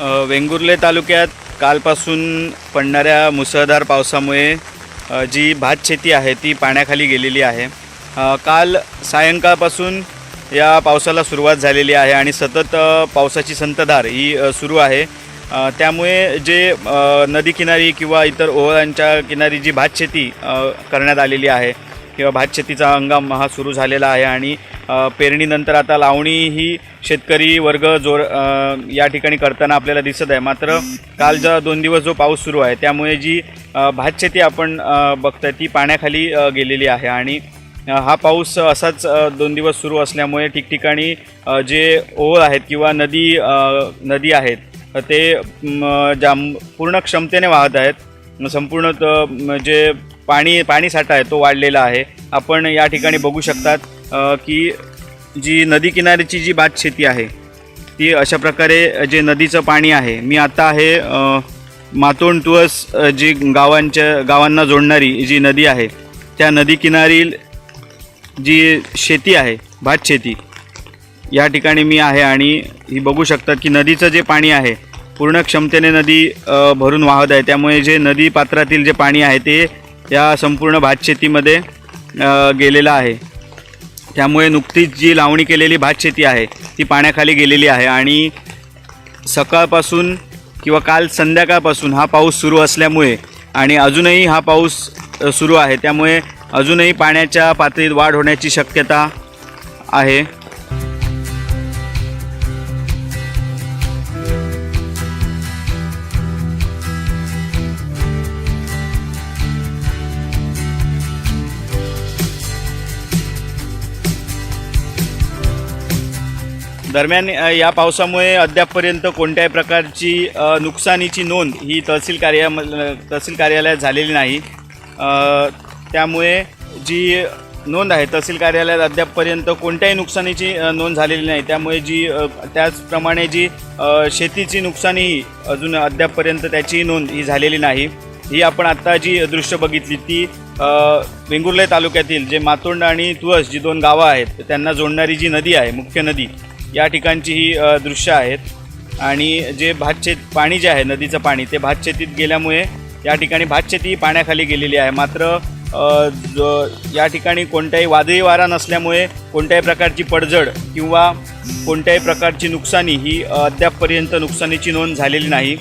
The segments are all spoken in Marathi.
वेंगुर्ले तालुक्यात कालपासून पडणाऱ्या मुसळधार पावसामुळे जी भात शेती आहे ती पाण्याखाली गेलेली आहे. काल सायंकाळपासून या पावसाला सुरुवात झालेली आहे आणि सतत पावसाची संतधार ही सुरू आहे. त्यामुळे जे नदीकिनारी किंवा इतर ओहळांच्या किनारी जी भात शेती करण्यात आलेली आहे किंवा भात शेतीचा हंगाम हा सुरू झालेला आहे आणि पेरणीनंतर आता लावणी ही शेतकरी वर्ग जोर या ठिकाणी करताना आपल्याला दिसत आहे. मात्र काल जो दोन दिवस जो पाऊस सुरू आहे त्यामुळे जी भातशेती भात शेती आपण बघतोय ती पाण्याखाली गेलेली आहे आणि हा पाऊस असाच दोन दिवस सुरू असल्यामुळे ठिकठिकाणी जे ओळ आहेत किंवा नदी नदी आहेत ते जाम पूर्ण क्षमतेने वाहत आहेत संपूर्ण जे पाणी पाणी साठा आहे तो वाढलेला आहे. आपण या ठिकाणी बघू शकतात की जी नदी किनारीची जी भात शेती आहे ती अशा प्रकारे जे नदीचं पाणी आहे मी आता आहे मातोंड तुळस जी गावांच्या गावांना जोडणारी जी नदी आहे त्या नदी किनारील जी शेती आहे भात शेती या ठिकाणी मी आहे आणि ही बघू शकतात की नदीचं जे पाणी आहे पूर्ण क्षमतेने नदी भरून वाहत आहे. त्यामुळे जे नदी पात्रातील जे पाणी आहे ते या संपूर्ण भात शेतीमध्ये गेलेला आहे. त्यामुळे नुकतीच जी लावणी केलेली भात शेती आहे ती पाण्याखाली गेलेली आहे आणि सकाळपासून किंवा काल संध्याकाळपासून हा पाऊस सुरू असल्यामुळे आणि अजूनही हा पाऊस सुरू आहे. त्यामुळे अजूनही पाण्याच्या पातळीत वाढ होण्याची शक्यता आहे. दरम्यान या पावसामुळे अद्यापपर्यंत कोणत्याही प्रकारची नुकसानीची नोंद ही तहसील कार्या तहसील कार्यालयात झालेली नाही. त्यामुळे जी नोंद आहे तहसील कार्यालयात अद्यापपर्यंत कोणत्याही नुकसानीची नोंद झालेली नाही. त्यामुळे जी त्याचप्रमाणे जी शेतीची नुकसानीही अजून अद्यापपर्यंत त्याची नोंद ही झालेली नाही. ही आपण आत्ता जी दृश्य बघितली ती वेंगुर्ले तालुक्यातील जे मातोंड आणि तुळस जी दोन गावं आहेत त्यांना जोडणारी जी नदी आहे मुख्य नदी या ठिकाणची ही दृश्य आहेत. आणि जे भातशेत पाणी जे आहे नदीचं पाणी ते भातशेतीत गेल्यामुळे या ठिकाणी भातशेती पाण्याखाली गेलेली आहे. मात्र या ठिकाणी कोणत्याही वादळी वारा नसल्यामुळे कोणत्याही प्रकारची पडझड किंवा कोणत्याही प्रकारची नुकसानी ही अद्यापपर्यंत नुकसानीची नोंद झालेली नाही.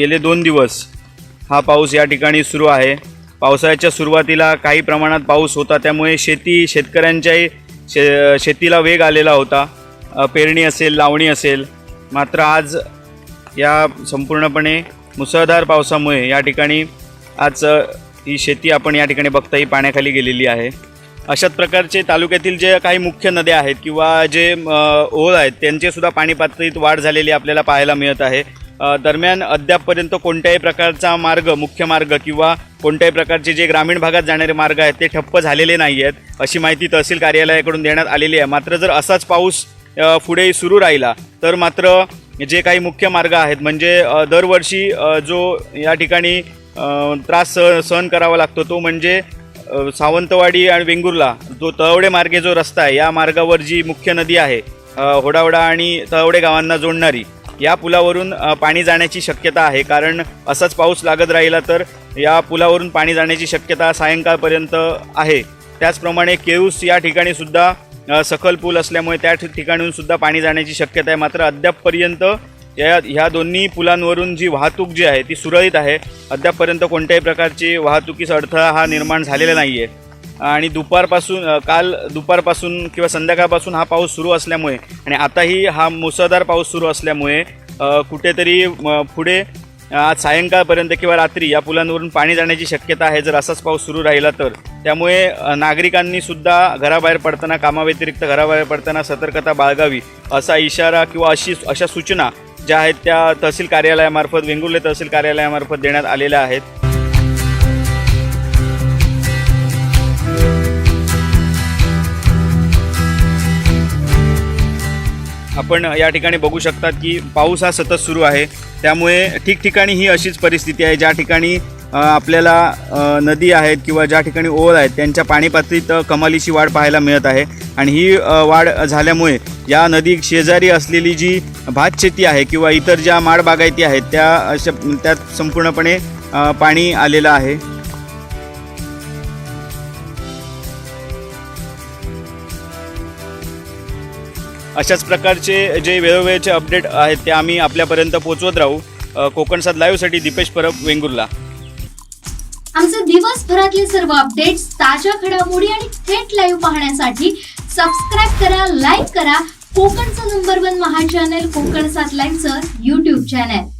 गेले दोन दिवस. हा पाऊस या ठिकाणी सुरू आहे. पावसाळ्याच्या सुरुवातीला काही प्रमाणात पाऊस होता त्यामुळे शेती शेतकऱ्यांच्याही शे शेतीला वेग आलेला होता. पेरणी असेल लावणी असेल. मात्र आज या संपूर्णपणे मुसळधार पावसामुळे या ठिकाणी आज ही शेती आपण या ठिकाणी बघता ही पाण्याखाली गेलेली आहे. अशाच प्रकारचे तालुक्यातील जे काही मुख्य नद्या आहेत किंवा जे ओळ आहेत त्यांचेसुद्धा पाणी पातळीत वाढ झालेली आपल्याला पाहायला मिळत आहे. दरम्यान अद्यापपर्यंत कोणत्याही प्रकारचा मार्ग मुख्य मार्ग किंवा कोणत्याही प्रकारचे जे ग्रामीण भागात जाणारे मार्ग आहेत ते ठप्प झालेले नाही आहेत अशी माहिती तहसील कार्यालयाकडून देण्यात आलेली आहे. मात्र जर असाच पाऊस पुढे सुरू राहिला तर मात्र जे काही मुख्य मार्ग आहेत म्हणजे दरवर्षी जो या ठिकाणी त्रास सह सहन करावा लागतो तो म्हणजे सावंतवाडी आणि वेंगुर्ला जो तळवडे मार्गे जो रस्ता आहे या मार्गावर जी मुख्य नदी आहे होडावडा आणि तळवडे गावांना जोडणारी या पुलावरून पाणी जाण्याची शक्यता आहे. कारण असाच पाऊस लागत राहिला तर या पुलावरून पाणी जाण्याची शक्यता सायंकाळपर्यंत आहे. त्याचप्रमाणे केऊस या ठिकाणी सुद्धा सखल पूल असल्यामुळे त्या ठि- ठिकाणून सुद्धा पाणी जाण्याची शक्यता आहे. मात्र अद्यापपर्यंत या ह्या दोन्ही पुलांवरून जी वाहतूक जी आहे ती सुरळीत आहे. अद्यापपर्यंत कोणत्याही प्रकारची वाहतुकीचा अडथळा हा निर्माण झालेला नाही आहे आणि दुपारपासून काल दुपारपासून किंवा संध्याकाळपासून हा पाऊस सुरू असल्यामुळे आणि आताही हा मुसळधार पाऊस सुरू असल्यामुळे कुठेतरी पुढे आज सायंकाळपर्यंत किंवा रात्री या पुलांवरून पाणी जाण्याची शक्यता आहे जर असाच पाऊस सुरू राहिला तर. त्यामुळे नागरिकांनी सुद्धा घराबाहेर पडताना कामाव्यतिरिक्त घराबाहेर पडताना सतर्कता बाळगावी असा इशारा किंवा अशी अशा सूचना ज्या आहेत त्या तहसील कार्यालयामार्फत वेंगुर्ले तहसील कार्यालयामार्फत देण्यात आलेल्या आहेत. आपण या ठिकाणी बघू शकतात की पाऊस हा सतत सुरू आहे. त्यामुळे ठिकठिकाणी ही अशीच परिस्थिती आहे. ज्या ठिकाणी आपल्याला नदी आहेत किंवा ज्या ठिकाणी ओळ आहेत त्यांच्या पाणी पातळीत कमालीची वाढ पाहायला मिळत आहे. आणि ही वाढ झाल्यामुळे या नदी शेजारी असलेली जी भात शेती आहे किंवा इतर ज्या माडबागायती आहेत त्या अशा त्यात संपूर्णपणे पाणी आलेलं आहे. अशाच प्रकारचे जे वेळोवेळचे अपडेट आहेत ते आम्ही आपल्यापर्यंत पोहोचवत राहू. अ, कोकणसात लाईव्हसाठी दीपेश परब वेंगुर्ला. आमचे दिवसभरातले सर्व अपडेट्स ताज्या घडामोडी आणि थेट लाईव्ह पाहण्यासाठी सबस्क्राईब करा लाईक करा. कोकणचं number one Maha channel Konkan सात लाईव्हचं युट्यूब चॅनल